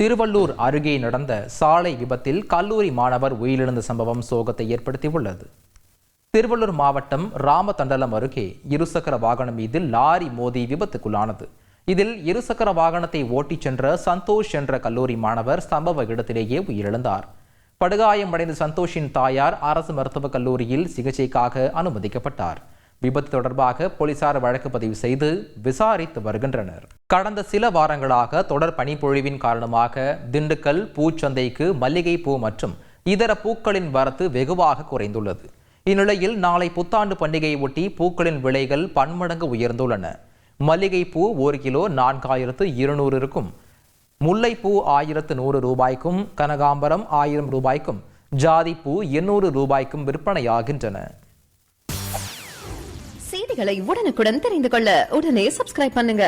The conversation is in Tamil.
திருவள்ளூர் அருகே நடந்த சாலை விபத்தில் கல்லூரி மாணவர் உயிரிழந்த சம்பவம் சோகத்தை ஏற்படுத்தியுள்ளது. திருவள்ளூர் மாவட்டம் ராமதண்டலம் அருகே இருசக்கர வாகனம் மீது லாரி மோதி விபத்துக்குள்ளானது. இதில் இருசக்கர வாகனத்தை ஓட்டிச் சென்ற சந்தோஷ் என்ற கல்லூரி மாணவர் சம்பவ இடத்திலேயே உயிரிழந்தார். படுகாயமடைந்த சந்தோஷின் தாயார் அரசு மருத்துவக் கல்லூரியில் சிகிச்சைக்காக அனுமதிக்கப்பட்டார். விபத்து தொடர்பாக போலீசார் வழக்கு பதிவு செய்து விசாரித்து வருகின்றனர். கடந்த சில வாரங்களாக தொடர் பனிப்பொழிவின் காரணமாக திண்டுக்கல் பூச்சந்தைக்கு மல்லிகை பூ மற்றும் இதர பூக்களின் வரத்து வெகுவாக குறைந்துள்ளது. இந்நிலையில் நாளை புத்தாண்டு பண்டிகையை ஒட்டி பூக்களின் விலைகள் பன்மடங்கு உயர்ந்துள்ளன. மல்லிகை பூ ஒரு கிலோ நான்காயிரத்து இருநூறு இருக்கும். முல்லைப்பூ ஆயிரத்து நூறு ரூபாய்க்கும் கனகாம்பரம் ஆயிரம் ரூபாய்க்கும் ஜாதிப்பூ எண்ணூறு ரூபாய்க்கும் விற்பனையாகின்றன. செய்திகளை உடனுக்குடன் தெரிந்து கொள்ள உடனே சப்ஸ்கிரைப் பண்ணுங்க.